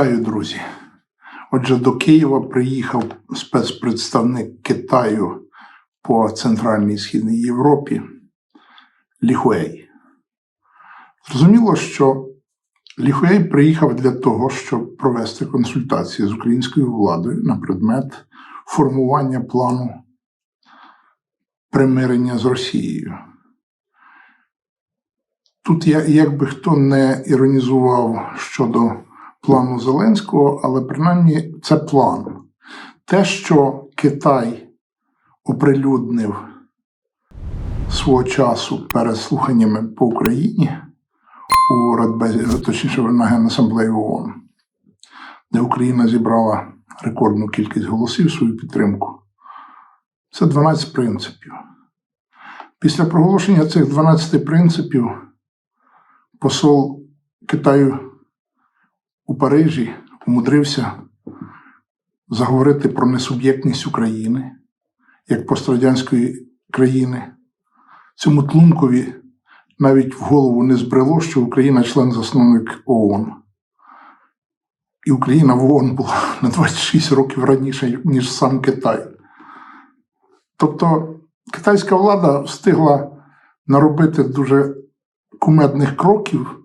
Вітаю, друзі. Отже, до Києва приїхав спецпредставник Китаю по Центральній і Східній Європі Ліхуей. Зрозуміло, що Ліхуей приїхав для того, щоб провести консультації з українською владою на предмет формування плану примирення з Росією. Тут я, як би хто не іронізував щодо плану Зеленського, але принаймні це план. Те, що Китай оприлюднив свого часу перед слуханнями по Україні у Радбезі, точніше на Генасамблеї ООН, де Україна зібрала рекордну кількість голосів свою підтримку. Це 12 принципів. Після проголошення цих 12 принципів посол Китаю у Парижі умудрився заговорити про несуб'єктність України як пострадянської країни. Цьому тлумкові навіть в голову не збрело, що Україна член-засновник ООН. І Україна в ООН була на 26 років раніше, ніж сам Китай. Тобто китайська влада встигла наробити дуже кумедних кроків,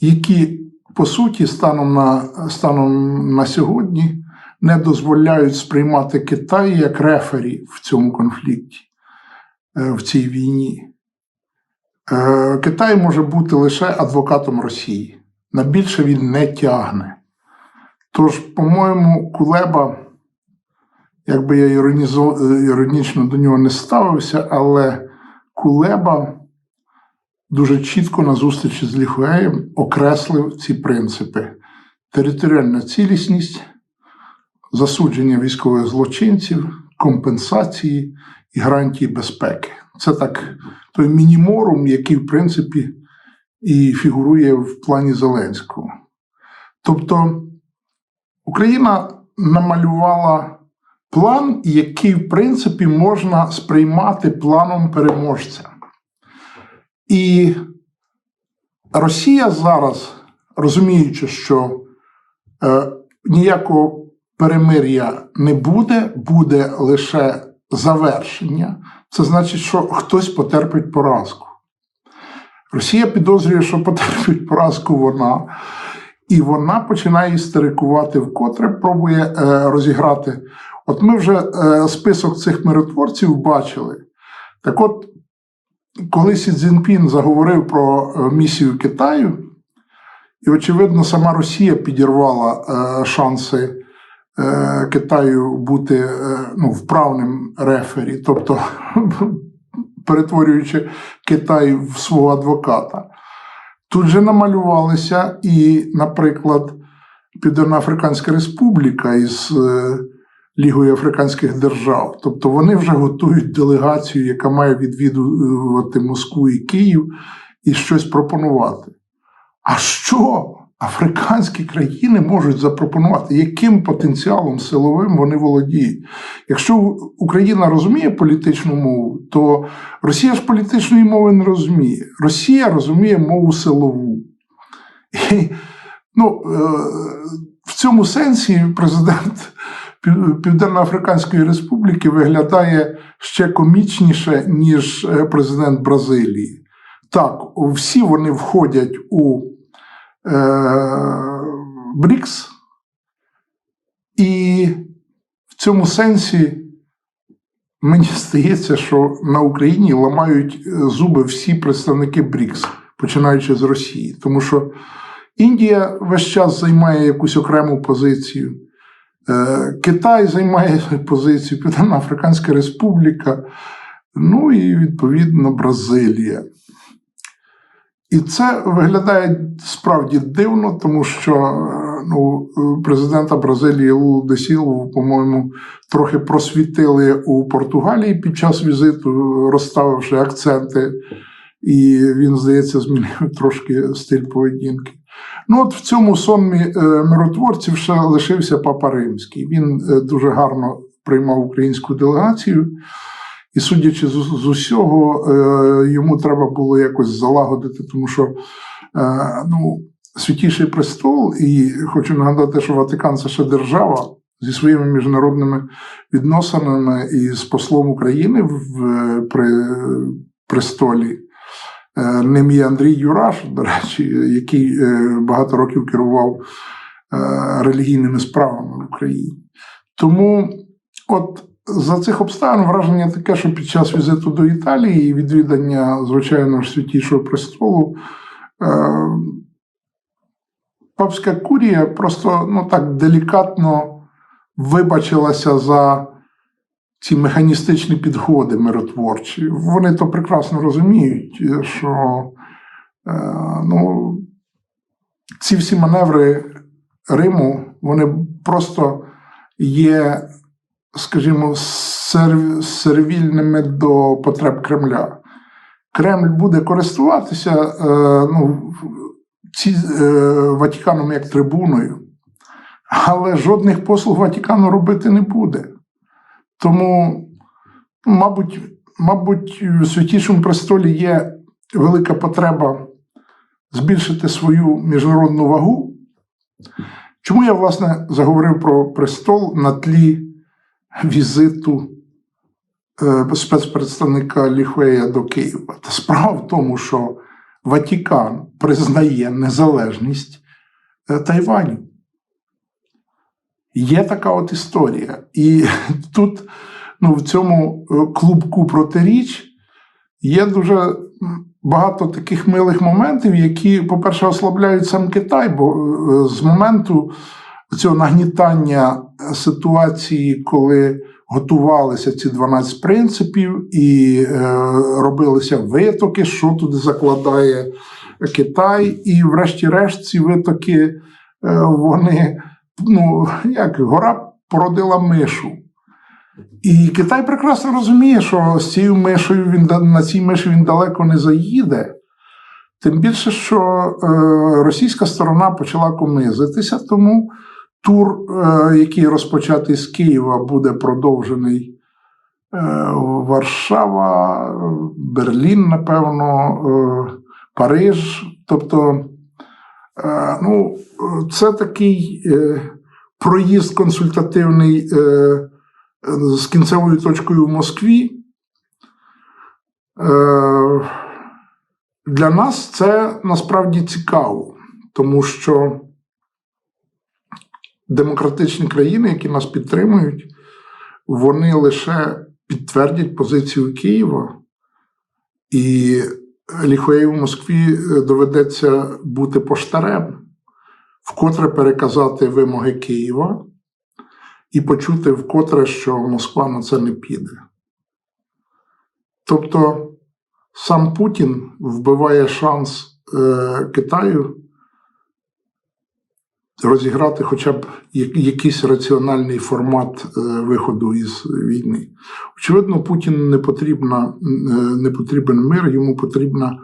які, по суті, станом на, станом на сьогодні не дозволяють сприймати Китай як рефері в цьому конфлікті, е, в цій війні. Е, Китай може бути лише адвокатом Росії. На більше він не тягне. Тож, по-моєму, Кулеба, якби я іронізо- іронічно до нього не ставився, але Кулеба дуже чітко на зустрічі з Ліхуеєм окреслив ці принципи: територіальна цілісність, засудження військових злочинців, компенсації і гарантії безпеки. Це так той мініморум, який, в принципі, і фігурує в плані Зеленського. Тобто Україна намалювала план, який, в принципі, можна сприймати планом переможця. І Росія зараз, розуміючи, що е, ніякого перемир'я не буде, буде лише завершення. Це значить, що хтось потерпить поразку. Росія підозрює, що потерпить поразку вона, і вона починає істерикувати вкотре, пробує е, розіграти. От ми вже е, список цих миротворців бачили. Так от, коли Сі Цзіньпін заговорив про е, місію Китаю, і, очевидно, сама Росія підірвала е, шанси е, Китаю бути ну, вправним рефері, тобто перетворюючи Китай в свого адвоката. Тут же намалювалися і, наприклад, Південноафриканська Республіка із Лігою Африканських держав. Тобто вони вже готують делегацію, яка має відвідувати Москву і Київ і щось пропонувати. А що африканські країни можуть запропонувати? Яким потенціалом силовим вони володіють? Якщо Україна розуміє політичну мову, то Росія ж політичної мови не розуміє. Росія розуміє мову силову. І, ну, е, в цьому сенсі президент Південно-Африканської Республіки виглядає ще комічніше, ніж е, президент Бразилії. Так, всі вони входять у е, БРІКС, і в цьому сенсі мені здається, що на Україні ламають е, зуби всі представники БРІКС, починаючи з Росії. Тому що Індія весь час займає якусь окрему позицію. Е, Китай займає позицію, Південно-Африканська Республіка, ну і відповідно Бразилія. І це виглядає справді дивно, тому що е, ну, президента Бразилії Лулу де по-моєму, трохи просвітили у Португалії під час візиту, розставивши акценти, і він, здається, змінив трошки стиль поведінки. Ну, от в цьому сонмі е, миротворців ще лишився Папа Римський. Він е, дуже гарно приймав українську делегацію. І судячи з, усього, е, йому треба було якось залагодити, тому що ну, Святіший престол, і хочу нагадати, що Ватикан це ще держава зі своїми міжнародними відносинами і з послом України в при престолі. Е, Ним є Андрій Юраш, до речі, який е, багато років керував е, релігійними справами в Україні. Тому, от за цих обставин враження таке, що під час візиту до Італії і відвідання, звичайно ж, святішого престолу. Папська курія просто ну так делікатно вибачилася за ці механістичні підходи миротворчі. Вони то прекрасно розуміють, що е, ну, ці всі маневри Риму вони просто є, скажімо, сер- сервільними до потреб Кремля. Кремль буде користуватися е, ну, ці, е, Ватиканом як трибуною, але жодних послуг Ватикану робити не буде. Тому, мабуть, мабуть, в святішому престолі є велика потреба збільшити свою міжнародну вагу. Чому я, власне, заговорив про престол на тлі візиту е, спецпредставника Ліхвея до Києва? Та справа в тому, що Ватикан признає незалежність е, Тайваню. Є така от історія. І тут, ну, в цьому е, клубку протиріч є дуже багато таких милих моментів, які, по-перше, ослабляють сам Китай, бо е, з моменту цього нагнітання ситуації, коли готувалися ці 12 принципів і е, робилися витоки, що туди закладає Китай, і, врешті-решт, ці витоки е, вони ну, як гора породила мишу. І Китай прекрасно розуміє, що з цією мишею він на цій миші він далеко не заїде. Тим більше, що е, російська сторона почала комизитися, тому тур, е, який розпочатий з Києва, буде продовжений е, Варшава, Берлін, напевно, е, Париж. Тобто, ну, е, це такий е, проїзд консультативний е, е, з кінцевою точкою в Москві. Е, Для нас це насправді цікаво, тому що демократичні країни, які нас підтримують, вони лише підтвердять позицію Києва, і Ліхоєву в Москві е, доведеться бути поштарем, вкотре переказати вимоги Києва і почути вкотре, що Москва на це не піде. Тобто сам Путін вбиває шанс е, Китаю розіграти хоча б якийсь раціональний формат е, виходу із війни. Очевидно, Путіну не, потрібна, е, не потрібен мир, йому потрібна е,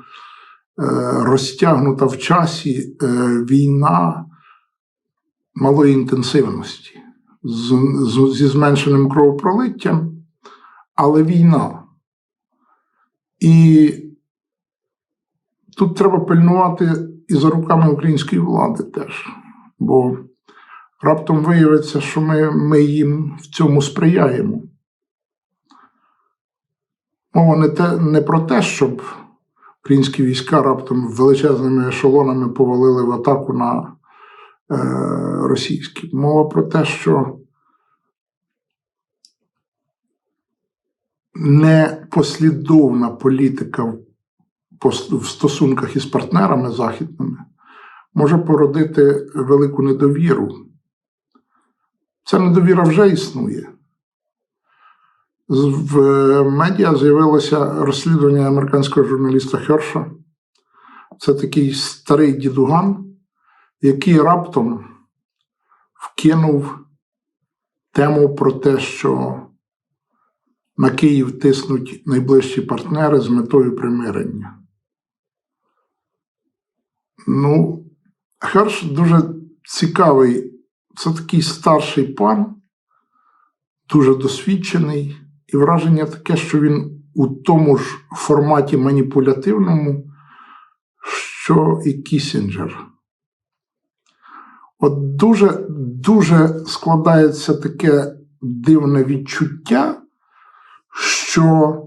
розтягнута в часі війна малої інтенсивності з, з, зі зменшеним кровопролиттям, але війна. І тут треба пильнувати і за руками української влади теж. Бо раптом виявиться, що ми, ми їм в цьому сприяємо. Мова не, те, не про те, щоб українські війська раптом величезними ешелонами повалили в атаку на е, російські. Мова про те, що непослідовна політика в стосунках із партнерами західними може породити велику недовіру. Ця недовіра вже існує. В медіа з'явилося розслідування американського журналіста Херша. Це такий старий дідуган, який раптом вкинув тему про те, що на Київ тиснуть найближчі партнери з метою примирення. Ну, Херш дуже цікавий. Це такий старший пан, дуже досвідчений, і враження таке, що він у тому ж форматі маніпулятивному, що і Кісінджер. От дуже, дуже складається таке дивне відчуття, що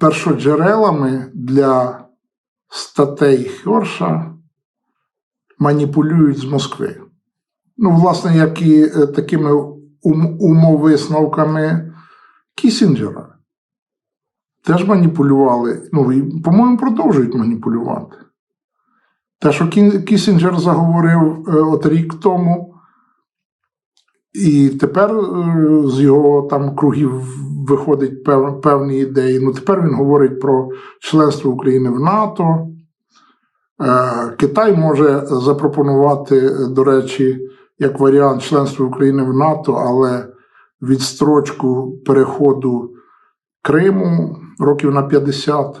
першоджерелами для статей Хьорша маніпулюють з Москви. Ну, власне, як і е, такими умовисновками Кісінджера. Теж маніпулювали, ну, і, по-моєму, продовжують маніпулювати. Те, що Кісінджер заговорив е, от рік тому, і тепер е, з його там кругів виходить пев, певні ідеї. Ну, тепер він говорить про членство України в НАТО. Е, Китай може запропонувати, до речі, як варіант членства України в НАТО, але відстрочку переходу Криму років на 50.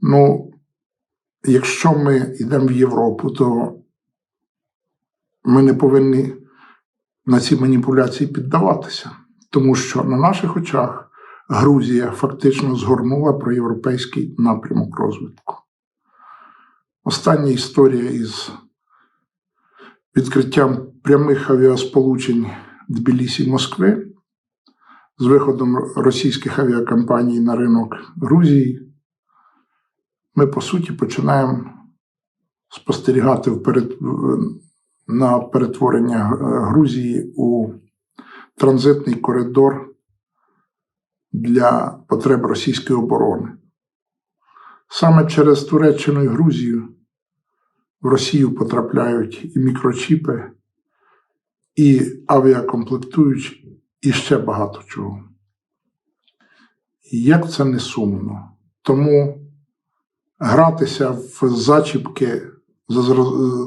Ну, якщо ми йдемо в Європу, то ми не повинні на ці маніпуляції піддаватися, тому що на наших очах Грузія фактично згорнула про європейський напрямок розвитку. Остання історія із відкриттям прямих авіасполучень Тбілісі Москви з виходом російських авіакомпаній на ринок Грузії, ми по суті починаємо спостерігати на перетворення е, Грузії у транзитний коридор для потреб російської оборони. Саме через Туреччину і Грузію в Росію потрапляють і мікрочіпи, і авіакомплектуючі, і ще багато чого. Як це не сумно. Тому гратися в зачіпки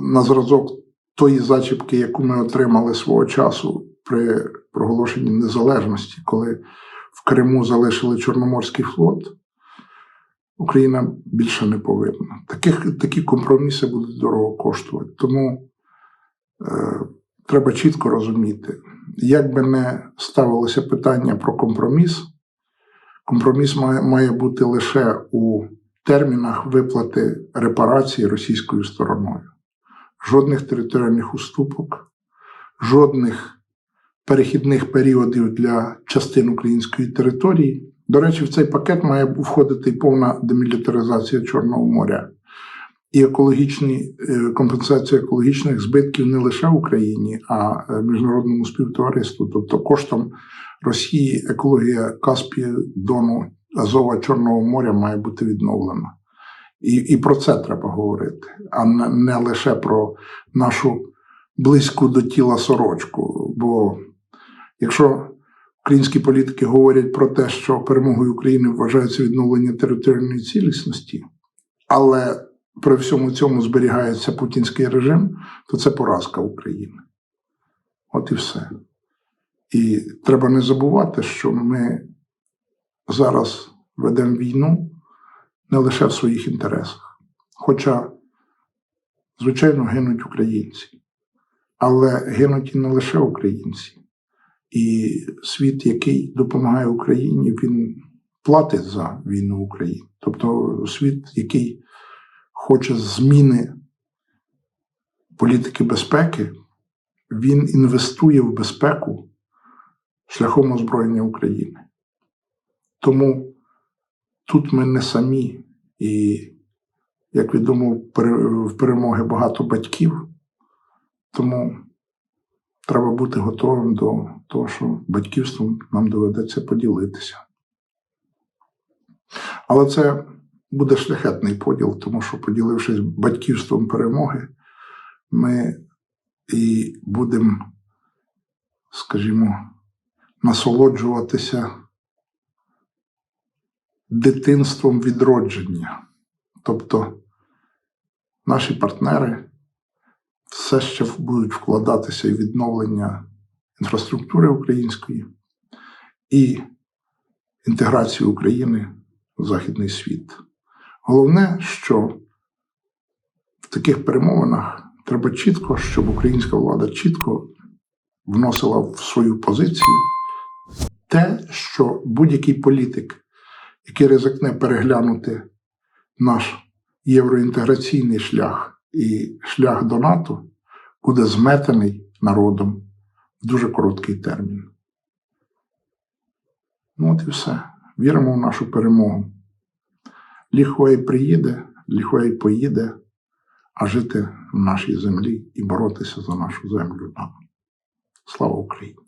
на зразок тої зачіпки, яку ми отримали свого часу при проголошенні незалежності, коли в Криму залишили Чорноморський флот, Україна більше не повинна. Таких, такі компроміси будуть дорого коштувати. Тому е, треба чітко розуміти, як би не ставилося питання про компроміс, компроміс має, має бути лише у термінах виплати репарації російською стороною. Жодних територіальних уступок, жодних перехідних періодів для частин української території. До речі, в цей пакет має входити і повна демілітаризація Чорного моря і екологічні е, компенсація екологічних збитків не лише Україні, а е, міжнародному співтовариству. Тобто коштом Росії екологія Каспію, Дону, Азова, Чорного моря має бути відновлена. І, і про це треба говорити, а не лише про нашу близьку до тіла сорочку. Бо якщо українські політики говорять про те, що перемогою України вважається відновлення територіальної цілісності, але при всьому цьому зберігається путінський режим, то це поразка України. От і все. І треба не забувати, що ми зараз ведемо війну не лише в своїх інтересах. Хоча, звичайно, гинуть українці, але гинуть і не лише українці. І світ, який допомагає Україні, він платить за війну в Україні. Тобто світ, який хоче зміни політики безпеки, він інвестує в безпеку шляхом озброєння України. Тому тут ми не самі, і, як відомо, в перемоги багато батьків, тому треба бути готовим до того, що батьківством нам доведеться поділитися. Але це буде шляхетний поділ, тому що, поділившись батьківством перемоги, ми і будемо, скажімо, насолоджуватися дитинством відродження. Тобто наші партнери все ще будуть вкладатися в відновлення інфраструктури української і інтеграцію України в західний світ. Головне, що в таких перемовинах треба чітко, щоб українська влада чітко вносила в свою позицію те, що будь-який політик, який ризикне переглянути наш євроінтеграційний шлях і шлях до НАТО буде зметений народом в дуже короткий термін. Ну, от і все. Віримо в нашу перемогу. Ліхуей приїде, ліхуей поїде, а жити в нашій землі і боротися за нашу землю нам. Слава Україні!